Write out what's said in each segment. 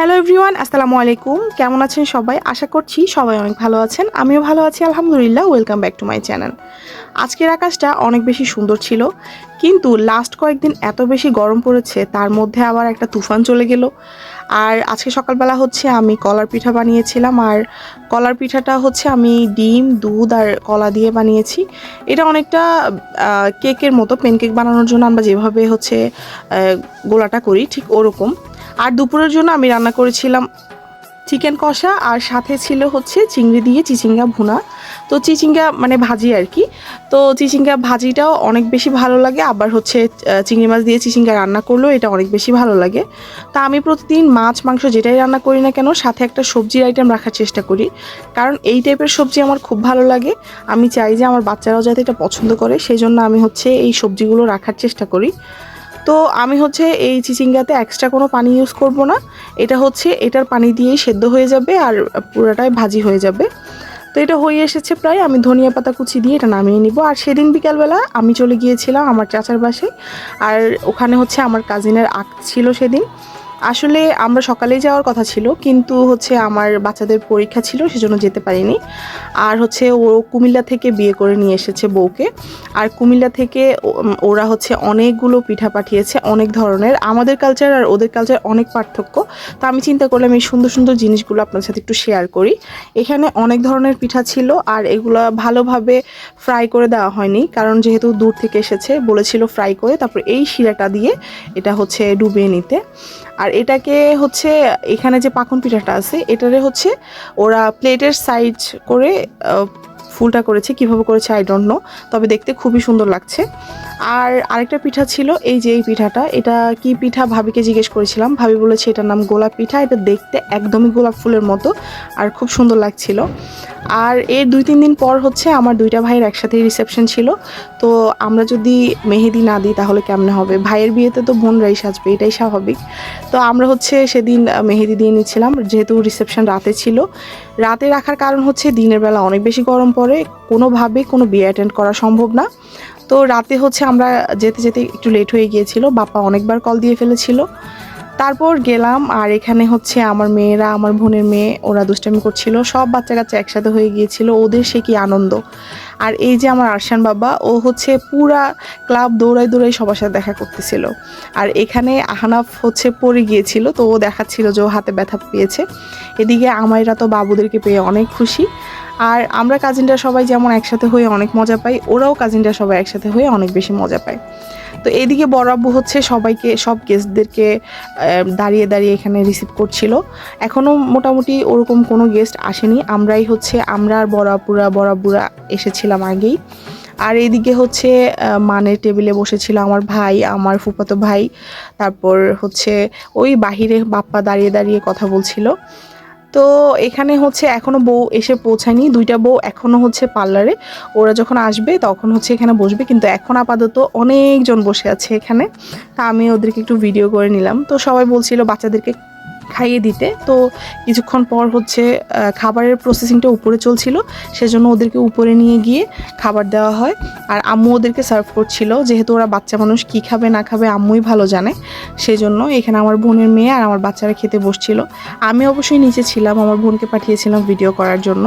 Hello everyone, আসসালামু আলাইকুম। কেমন আছেন সবাই? আশা করছি সবাই অনেক ভালো আছেন। আমিও ভালো আছি, আলহামদুলিল্লাহ। Welcome back to my channel আজকের আকাশটা অনেক বেশি সুন্দর ছিল, কিন্তু লাস্ট কয়েকদিন এত বেশি গরম পড়েছে, তার মধ্যে আবার একটা তুফান চলে গেল। আর আজকে সকালবেলা হচ্ছে আমি কলার পিঠা বানিয়েছিলাম, আর কলার পিঠাটা হচ্ছে আমি ডিম, দুধ আর কলা দিয়ে বানিয়েছি। এটা অনেকটা কেকের মতো পেনকেক বানানোর জন্য আমরা যেভাবে হচ্ছে গোলাটা করি, ঠিক ওরকম। আর দুপুরের জন্য আমি রান্না করেছিলাম চিকেন কষা, আর সাথে ছিল হচ্ছে চিংড়ি দিয়ে চিচিঙ্গা ভুনা। তো চিচিঙ্গা মানে ভাজি আর কি। তো চিচিঙ্গা ভাজিটাও অনেক বেশি ভালো লাগে, আবার হচ্ছে চিংড়ি মাছ দিয়ে চিচিঙ্গা রান্না করলেও এটা অনেক বেশি ভালো লাগে। তা আমি প্রতিদিন মাছ, মাংস যেটাই রান্না করি না কেন, সাথে একটা সবজির আইটেম রাখার চেষ্টা করি। কারণ এই টাইপের সবজি আমার খুব ভালো লাগে। আমি চাই যে আমার বাচ্চারাও যাতে এটা পছন্দ করে সেই জন্য আমি হচ্ছে এই সবজিগুলো রাখার চেষ্টা করি। তো আমি হচ্ছে এই চিচিঙ্গাতে এক্সট্রা কোনো পানি ইউজ করব না। এটা হচ্ছে এটার পানি দিয়েই সেদ্ধ হয়ে যাবে আর পুরোটাই ভাজি হয়ে যাবে। তো এটা হয়ে এসেছে প্রায়, আমি ধনিয়া পাতা কুচি দিয়ে এটা নামিয়ে নিব। আর সেদিন বিকালবেলা আমি চলে গিয়েছিলাম আমার চাচার বাসে আর ওখানে হচ্ছে আমার কাজিনের আঁক ছিল সেদিন। আসলে আমরা সকালেই যাওয়ার কথা ছিল, কিন্তু হচ্ছে আমার বাচ্চাদের পরীক্ষা ছিল, সেজন্য যেতে পারিনি। আর হচ্ছে ও কুমিল্লা থেকে বিয়ে করে নিয়ে এসেছে বউকে। আর কুমিল্লা থেকে ওরা হচ্ছে অনেকগুলো পিঠা পাঠিয়েছে, অনেক ধরনের। আমাদের কালচার আর ওদের কালচার অনেক পার্থক্য। তো আমি চিন্তা করলাম এই সুন্দর সুন্দর জিনিসগুলো আপনার সাথে একটু শেয়ার করি। এখানে অনেক ধরনের পিঠা ছিল, আর এগুলো ভালোভাবে ফ্রাই করে দেওয়া হয়নি, কারণ যেহেতু দূর থেকে এসেছে, বলেছিল ফ্রাই করে, তারপর এই শিরাটা দিয়ে এটা হচ্ছে ডুবিয়ে নিতে। আর এটাকে হচ্ছে, এখানে যে পাখন পিঠাটা আছে, এটারে হচ্ছে ওরা প্লেটের সাইজ করে ফুলটা করেছে, কীভাবে করেছে আই ডোন্ট নো তবে দেখতে খুবই সুন্দর লাগছে। আর আরেকটা পিঠা ছিল, এই যে এই পিঠাটা, এটা কি পিঠা ভাবিকে জিজ্ঞেস করেছিলাম, ভাবি বলেছে এটার নাম গোলাপ পিঠা, এটা দেখতে একদমই গোলাপ ফুলের মতো আর খুব সুন্দর লাগছিল। আর এর দুই তিন দিন পর হচ্ছে আমার দুইটা ভাইয়ের একসাথেই রিসেপশন ছিল, তো আমরা যদি মেহেদি না দিই তাহলে কেমনে হবে? ভাইয়ের বিয়েতে তো বোনরাই সাজবে, এটাই স্বাভাবিক। তো আমরা হচ্ছে সেদিন মেহেদি দিয়ে নিচ্ছিলাম, যেহেতু রিসেপশন রাতে ছিল। রাতে রাখার কারণ হচ্ছে দিনের বেলা অনেক বেশি গরম পড়ে, কোনোভাবে কোনো বিয়ে অ্যাটেন্ড করা সম্ভব না। তো রাতে হচ্ছে আমরা যেতে যেতে একটু লেট হয়ে গিয়েছিল, বাপ্পা অনেকবার কল দিয়ে ফেলেছিল। তারপর গেলাম আর এখানে হচ্ছে আমার মেয়েরা, আমার বোনের মেয়ে, ওরা দুষ্টামি করছিল, সব বাচ্চা কাচ্চা একসাথে হয়ে গিয়েছিল, ওদের সে কি আনন্দ। আর এই যে আমার আরশান বাবা, ও হচ্ছে পুরা ক্লাব দৌড়াই দৌড়াই সবার সাথে দেখা করতেছিল। আর এখানে আহনাফ হচ্ছে পড়ে গিয়েছিল, তো ও দেখাচ্ছিল যে ও হাতে ব্যথা পেয়েছে। এদিকে আমাইরা তো বাবুদেরকে পেয়ে অনেক খুশি। আর আমরা কাজিনরা সবাই যেমন একসাথে হয়ে অনেক মজা পাই, ওরাও কাজিনরা সবাই একসাথে হয়ে অনেক বেশি মজা পায়। তো এইদিকে বড় আব্বু হচ্ছে সবাইকে, সব গেস্টদেরকে দাঁড়িয়ে দাঁড়িয়ে এখানে রিসিভ করছিল। এখনও মোটামুটি ওরকম কোনো গেস্ট আসেনি। আমরাই হচ্ছে, আমরা আর বড় আপুরা বড় আব্বুরা এসেছিলাম আগেই। আর এইদিকে হচ্ছে মানের টেবিলে বসেছিল আমার ভাই, আমার ফুপাতো ভাই, তারপর হচ্ছে ওই বাহিরে বাপ্পা দাঁড়িয়ে দাঁড়িয়ে কথা বলছিল। তো এখানে হচ্ছে এখনও বউ এসে পৌঁছায়নি। দুইটা বউ এখনও হচ্ছে পার্লারে। ওরা যখন আসবে তখন হচ্ছে এখানে বসবে। কিন্তু এখন আপাতত অনেকজন বসে আছে এখানে। তা আমি ওদেরকে একটু ভিডিও করে নিলাম। তো সবাই বলছিল বাচ্চাদেরকে খাইয়ে দিতে। তো কিছুক্ষণ পর হচ্ছে খাবারের প্রসেসিংটা উপরে চলছিল। সেজন্য ওদেরকে উপরে নিয়ে গিয়ে খাবার দেওয়া হয়। আর আম্মু ওদেরকে সার্ভ করছিল, যেহেতু ওরা বাচ্চা মানুষ, কি খাবে, না খাবে আম্মুই ভালো জানে। সেজন্য এখানে আমার বোনের মেয়ে আর আমার বাচ্চারা খেতে বসছিল। আমি অবশ্যই নিচে ছিলাম, আমার বোনকে পাঠিয়েছিলাম ভিডিও করার জন্য।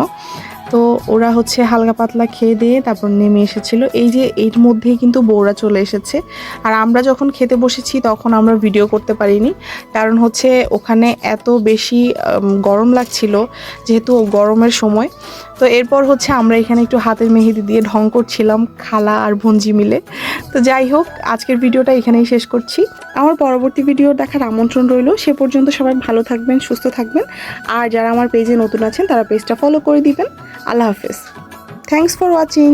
তো ওরা হচ্ছে হালকা পাতলা খেয়ে দিয়ে তারপর নেমে এসেছিল। এই যে এর মধ্যেই কিন্তু বউরা চলে এসেছে। আর আমরা যখন খেতে বসেছি তখন আমরা ভিডিও করতে পারিনি। কারণ হচ্ছে ওখানে এত বেশি গরম লাগছিল যেহেতু গরমের সময়। তো এরপর হচ্ছে আমরা এখানে একটু হাতের মেহেদি দিয়ে ঢং করছিলাম, খালা আর ভঞ্জি মিলে। তো যাই হোক, আজকের ভিডিওটা এখানেই শেষ করছি। আমার পরবর্তী ভিডিও দেখার আমন্ত্রণ রইল। সে পর্যন্ত সবাই ভালো থাকবেন, সুস্থ থাকবেন। আর যারা আমার পেজে নতুন আছেন, তারা পেজটা ফলো করে দিবেন। আল্লাহ হাফেজ থ্যাংকস ফর ওয়াচিং